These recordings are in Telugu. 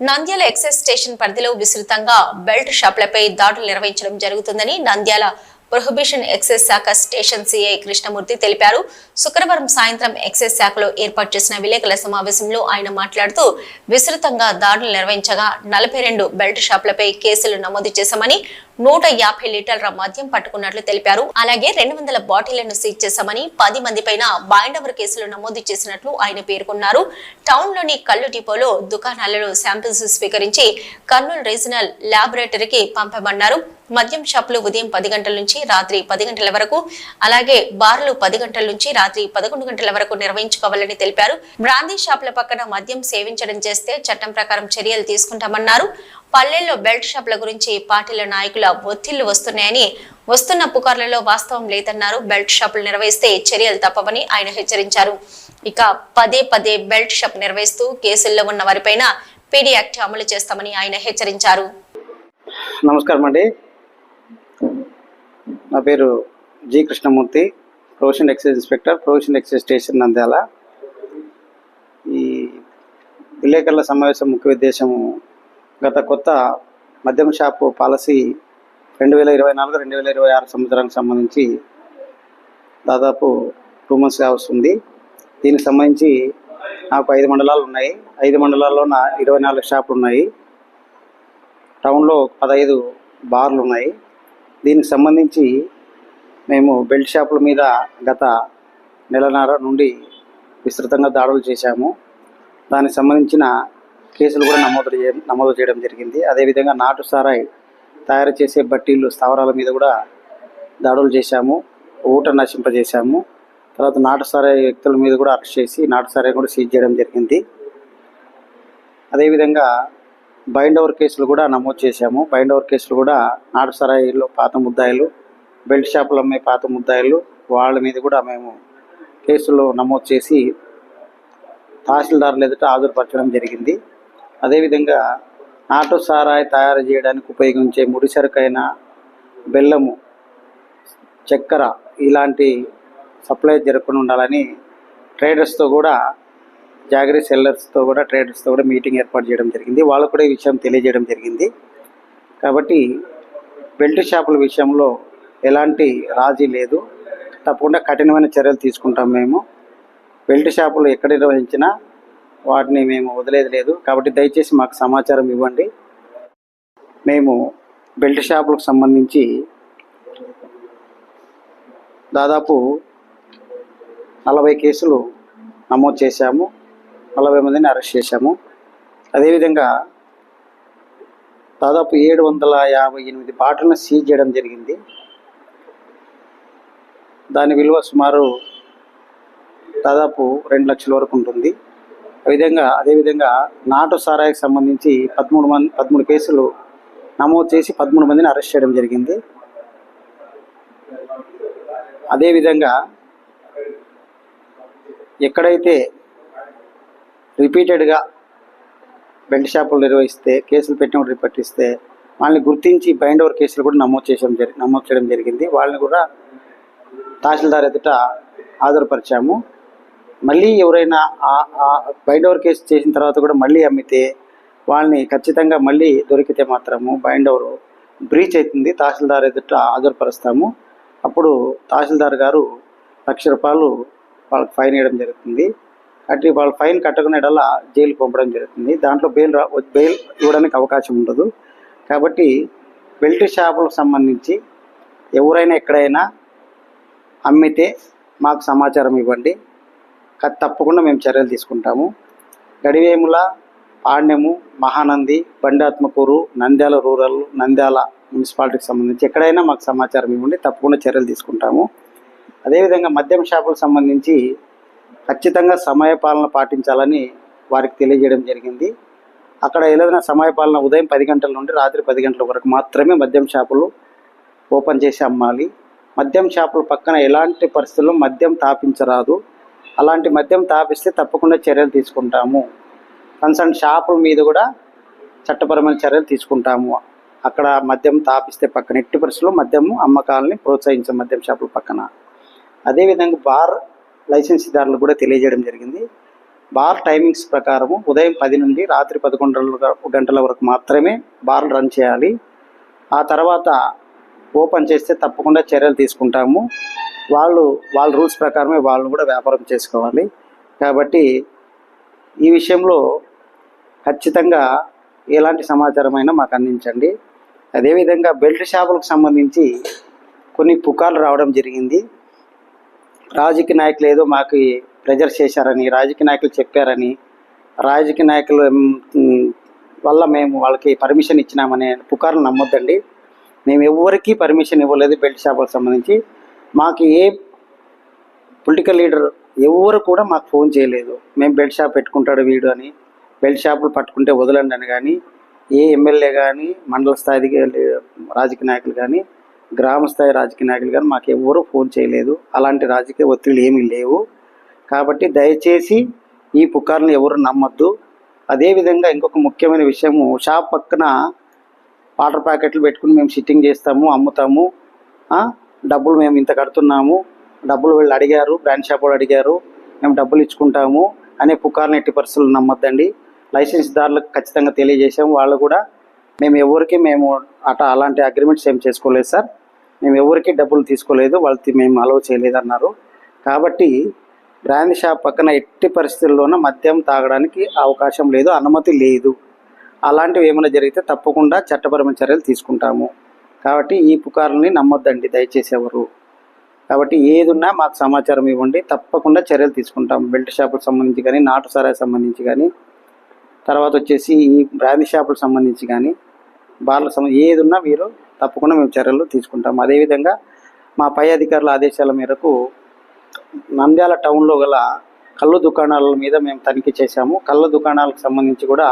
నంద్యాల ఎక్సైజ్ స్టేషన్ పరిధిలో విస్తృతంగా బెల్ట్ షాపులపై దాడులు నిర్వహించడం జరుగుతుందని నంద్యాల ప్రొహిబిషన్ ఎక్సైజ్ శాఖ స్టేషన్ సిఐ కృష్ణమూర్తి తెలిపారు. శుక్రవారం సాయంత్రం ఎక్సైజ్ శాఖలో ఏర్పాటు చేసిన విలేకరుల సమావేశంలో ఆయన మాట్లాడుతూ విస్తృతంగా దాడులు నిర్వహించగా నలభై రెండు బెల్ట్ షాపులపై కేసులు నమోదు చేశామని నూట యాభై లీటర్ల మద్యం పట్టుకున్నట్లు తెలిపారు. అలాగే రెండు వందల బాటిళ్ళను సీజ్ చేశామని పది మంది పైన బాయిండవర్ కేసులు నమోదు చేసినట్లు ఆయన పేర్కొన్నారు. టౌన్లోని కళ్ళు డిపోలో దుకాణాలలో శాంపిల్స్ స్వీకరించి కర్నూలు రీజనల్ ల్యాబొరేటరీకి పంపమన్నారు. మద్యం షాపులు ఉదయం పది గంటల నుంచి రాత్రి పది గంటల వరకు అలాగే బార్లు పది గంటల నుంచి రాత్రి పదకొండు గంటల వరకు నిర్వహించుకోవాలని తెలిపారు. బ్రాందీ షాపుల పక్కన మద్యం సేవించడం చేస్తే చట్టం ప్రకారం చర్యలు తీసుకుంటామన్నారు. పల్లెల్లో బెల్ట్ షాపుల గురించి పార్టీల నాయకుల ఒత్తిళ్ళు వస్తున్నాయని వస్తున్న పుకార్లలో వాస్తవం లేదన్నారు. బెల్ట్ షాపులు నిర్వహిస్తే చర్యలు తప్పవని ఆయన హెచ్చరించారు. ఇక పదే పదే బెల్ట్ షాప్ నిర్వహిస్తూ కేసుల్లో ఉన్న వారిపైన పీడీ యాక్ట్ అమలు చేస్తామని ఆయన హెచ్చరించారు. నమస్కారం అండి. నా పేరు G Krishnamurthy professional excise inspector professional excise station Nandyal. ఈ విలేకరుల సమావేశం ముఖ్య ఉద్దేశం గత కొత్త మద్యం షాపు పాలసీ రెండు వేల ఇరవై నాలుగు రెండు వేల ఇరవై ఆరు సంవత్సరానికి సంబంధించి దాదాపు టూ మంత్స్ కావస్తుంది దీనికి సంబంధించి నాకు ఐదు మండలాలు ఉన్నాయి. ఐదు మండలాల్లో నా ఇరవై నాలుగు షాపులు ఉన్నాయి. టౌన్లో పదహైదు బార్లు ఉన్నాయి. దీనికి సంబంధించి మేము బెల్ట్ షాపుల మీద గత నెలన్నర నుండి విస్తృతంగా దాడులు చేశాము. దానికి సంబంధించిన కేసులు కూడా నమోదు నమోదు చేయడం జరిగింది. అదేవిధంగా నాటు సారాయి తయారు చేసే బట్టీలు స్థావరాల మీద కూడా దాడులు చేశాము ఊట నశింపజేశాము. తర్వాత నాటు వ్యక్తుల మీద కూడా అరెస్ట్ చేసి నాటు కూడా సీజ్ చేయడం జరిగింది. అదేవిధంగా బైండ్ ఓవర్ కేసులు కూడా నమోదు చేశాము. బైండ్ ఓవర్ కేసులు కూడా నాటు సరాయిలో పాత ముద్దాయిలు బెల్ట్ షాపులు అమ్మే పాత ముద్దాయిలు వాళ్ళ మీద కూడా మేము కేసులు నమోదు చేసి తహసీల్దారులు ఎదుట హాజరుపరచడం జరిగింది. అదేవిధంగా నాటు సారాయి తయారు చేయడానికి ఉపయోగించే ముడి సరుకైన బెల్లము చక్కెర ఇలాంటి సప్లై జరగకుండా ఉండాలని ట్రేడర్స్తో కూడా జాగరీ సెల్లర్స్తో కూడా ట్రేడర్స్తో కూడా మీటింగ్ ఏర్పాటు చేయడం జరిగింది. వాళ్ళకు కూడా ఈ విషయం తెలియజేయడం జరిగింది. కాబట్టి బెల్ట్ షాపుల విషయంలో ఎలాంటి రాజీ లేదు. తప్పకుండా కఠినమైన చర్యలు తీసుకుంటాం మేము. బెల్ట్ షాపులు ఎక్కడ నిర్వహించినా వాటిని మేము వదిలేది లేదు. కాబట్టి దయచేసి మాకు సమాచారం ఇవ్వండి. మేము బెల్ట్ షాపులకు సంబంధించి దాదాపు నలభై కేసులు నమోదు చేశాము. నలభై మందిని అరెస్ట్ చేశాము. అదేవిధంగా దాదాపు ఏడు వందల యాభై ఎనిమిది బాటలను సీజ్ చేయడం జరిగింది. దాని విలువ సుమారు దాదాపు రెండు లక్షల వరకు ఉంటుంది. విధంగా అదేవిధంగా నాటు సారాయికి సంబంధించి పదమూడు మంది పదమూడు కేసులు నమోదు చేసి పదమూడు మందిని అరెస్ట్ చేయడం జరిగింది. అదేవిధంగా ఎక్కడైతే రిపీటెడ్గా బెల్ట్ షాపులు నిర్వహిస్తే కేసులు పెట్టినప్పుడు రిపట్టిస్తే వాళ్ళని గుర్తించి బైండ్ ఓవర్ కేసులు కూడా నమోదు చేయడం జరి నమోదు చేయడం జరిగింది. వాళ్ళని కూడా తహసీల్దార్ ఎదుట హాజరుపరిచాము. మళ్ళీ ఎవరైనా బైండోవర్ కేసు చేసిన తర్వాత కూడా మళ్ళీ అమ్మితే వాళ్ళని ఖచ్చితంగా మళ్ళీ దొరికితే మాత్రము బైండోవర్ బ్రీచ్ అవుతుంది. తహసీల్దార్ ఎదుట హాజరుపరుస్తాము. అప్పుడు తహసీల్దార్ గారు లక్ష రూపాయలు వాళ్ళకి ఫైన్ వేయడం జరుగుతుంది. అటు వాళ్ళు ఫైన్ కట్టకునేటల్లా జైలు పంపడం జరుగుతుంది. దాంట్లో బెయిల్ బెయిల్ ఇవ్వడానికి అవకాశం ఉండదు. కాబట్టి బెల్ట్ షాపులకు సంబంధించి ఎవరైనా ఎక్కడైనా అమ్మితే మాకు సమాచారం ఇవ్వండి. తప్పకుండా మేము చర్యలు తీసుకుంటాము. గడివేముల పాండ్యము మహానంది బండాత్మకూరు నంద్యాల రూరల్ నంద్యాల మున్సిపాలిటీకి సంబంధించి ఎక్కడైనా మాకు సమాచారం ఇవ్వండి తప్పకుండా చర్యలు తీసుకుంటాము. అదేవిధంగా మద్యం షాపులకు సంబంధించి ఖచ్చితంగా సమయపాలన పాటించాలని వారికి తెలియజేయడం జరిగింది. అక్కడ ఏదైనా సమయపాలన ఉదయం పది గంటల నుండి రాత్రి పది గంటల వరకు మాత్రమే మద్యం షాపులు ఓపెన్ చేసి అమ్మాలి. మద్యం షాపుల పక్కన ఎలాంటి పరిస్థితుల్లో మద్యం తాపించరాదు. అలాంటి మద్యం తాపిస్తే తప్పకుండా చర్యలు తీసుకుంటాము. కన్సర్న్ షాపుల మీద కూడా చట్టపరమైన చర్యలు తీసుకుంటాము. అక్కడ మద్యం తాపిస్తే పక్కన ఎట్టి పరిస్థితుల్లో మద్యము అమ్మకాలని ప్రోత్సహించే మద్యం షాపుల పక్కన. అదేవిధంగా బార్ లైసెన్సీదారులకు కూడా తెలియజేయడం జరిగింది. బార్ టైమింగ్స్ ప్రకారము ఉదయం పది నుండి రాత్రి పదకొండు గంటల వరకు మాత్రమే బార్లు రన్ చేయాలి. ఆ తర్వాత ఓపెన్ చేస్తే తప్పకుండా చర్యలు తీసుకుంటాము. వాళ్ళు వాళ్ళ రూల్స్ ప్రకారమే వాళ్ళు కూడా వ్యాపారం చేసుకోవాలి. కాబట్టి ఈ విషయంలో ఖచ్చితంగా ఎలాంటి సమాచారం అయినా మాకు అందించండి. అదేవిధంగా బెల్ట్ షాపులకు సంబంధించి కొన్ని పుకార్లు రావడం జరిగింది. రాజకీయ నాయకులు ఏదో మాకు ప్రెజర్ చేశారని రాజకీయ నాయకులు చెప్పారని రాజకీయ నాయకులు వల్ల మేము వాళ్ళకి పర్మిషన్ ఇచ్చినామనే పుకార్లు నమ్మొద్దండి. మేము ఎవరికీ పర్మిషన్ ఇవ్వలేదు బెల్ట్ షాపులకు సంబంధించి. మాకు ఏ పొలిటికల్ లీడర్ ఎవరు కూడా మాకు ఫోన్ చేయలేదు. మేము బెల్ట్ షాప్ పెట్టుకుంటాడు వీడు అని. బెల్ట్ షాపులు పట్టుకుంటే వదలండి అని కానీ ఏ ఎమ్మెల్యే కానీ మండల స్థాయి రాజకీయ నాయకులు కానీ గ్రామ స్థాయి రాజకీయ నాయకులు కానీ మాకు ఎవరు ఫోన్ చేయలేదు. అలాంటి రాజకీయ ఒత్తిళ్ళు ఏమీ లేవు. కాబట్టి దయచేసి ఈ పుకార్ని ఎవరు నమ్మొద్దు. అదేవిధంగా ఇంకొక ముఖ్యమైన విషయము షాప్ పక్కన వాటర్ ప్యాకెట్లు పెట్టుకుని మేము సిట్టింగ్ చేస్తాము అమ్ముతాము. డబ్బులు మేము ఇంత కడుతున్నాము. డబ్బులు వీళ్ళు అడిగారు బ్రాండ్ షాప్ వాళ్ళు అడిగారు మేము డబ్బులు ఇచ్చుకుంటాము అనే పుకార్ని ఎట్టి పరిస్థితులు నమ్మొద్దండి. లైసెన్స్ దారులకు ఖచ్చితంగా తెలియజేసాము వాళ్ళు కూడా మేము ఎవరికి మేము అట అలాంటి అగ్రిమెంట్స్ ఏం చేసుకోలేదు సార్. మేము ఎవరికి డబ్బులు తీసుకోలేదు వాళ్ళకి మేము అలవ్ చేయలేదన్నారు. కాబట్టి బ్రాండ్ షాప్ పక్కన ఎట్టి పరిస్థితుల్లోనూ మద్యం తాగడానికి అవకాశం లేదు అనుమతి లేదు. అలాంటివి ఏమైనా జరిగితే తప్పకుండా చట్టపరమైన చర్యలు తీసుకుంటాము. కాబట్టి ఈ పుకార్లని నమ్మొద్దండి దయచేసి ఎవరు. కాబట్టి ఏదున్నా మాకు సమాచారం ఇవ్వండి. తప్పకుండా చర్యలు తీసుకుంటాం. బెల్ట్ షాపులకు సంబంధించి కానీ నాటు సరాయి సంబంధించి కానీ తర్వాత వచ్చేసి ఈ బ్రాంది షాపులకు సంబంధించి కానీ బార్లకు సంబంధించి ఏదున్నా మీరు తప్పకుండా మేము చర్యలు తీసుకుంటాం. అదేవిధంగా మా పై అధికారుల ఆదేశాల మేరకు నంద్యాల టౌన్లో గల కళ్ళు దుకాణాల మీద మేము తనిఖీ చేశాము. కళ్ళ దుకాణాలకు సంబంధించి కూడా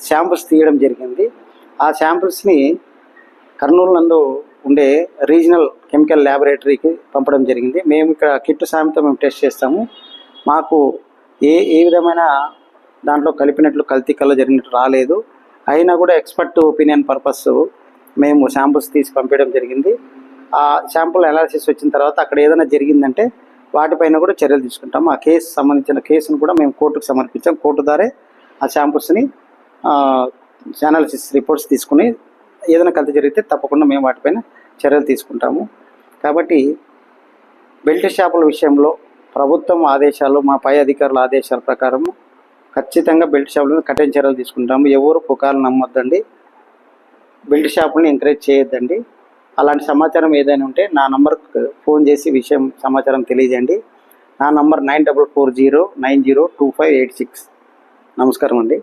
శాంపుల్స్ తీయడం జరిగింది. ఆ శాంపుల్స్ని కర్నూలు నందు ఉండే రీజనల్ కెమికల్ ల్యాబొరేటరీకి పంపడం జరిగింది. మేము ఇక్కడ కిట్ సాయంతో మేము టెస్ట్ చేస్తాము. మాకు ఏ ఏ విధమైన దాంట్లో కలిపినట్లు కల్తీ కల్లా జరిగినట్టు రాలేదు. అయినా కూడా ఎక్స్పర్ట్ ఒపీనియన్ పర్పస్ మేము శాంపుల్స్ తీసి పంపించడం జరిగింది. ఆ శాంపుల్ అనాలిసిస్ వచ్చిన తర్వాత అక్కడ ఏదైనా జరిగిందంటే వాటిపైన కూడా చర్యలు తీసుకుంటాం. ఆ కేసు సంబంధించిన కేసును కూడా మేము కోర్టుకు సమర్పించాం. కోర్టు ద్వారా ఆ శాంపుల్స్ని అనాలిసిస్ రిపోర్ట్స్ తీసుకుని ఏదైనా కల్తీ జరిగితే తప్పకుండా మేము వాటిపైన చర్యలు తీసుకుంటాము. కాబట్టి బెల్ట్ షాపుల విషయంలో ప్రభుత్వం ఆదేశాలు మా పై అధికారుల ఆదేశాల ప్రకారం ఖచ్చితంగా బెల్ట్ షాపులను కఠిన చర్యలు తీసుకుంటాము. ఎవరు పుకార్లు నమ్మొద్దండి. బెల్ట్ షాపుల్ని ఎంకరేజ్ చేయొద్దండి. అలాంటి సమాచారం ఏదైనా ఉంటే నా నంబర్కి ఫోన్ చేసి విషయం సమాచారం తెలియజేయండి. నా number nine double four zero nine zero two five eight six. నమస్కారం అండి.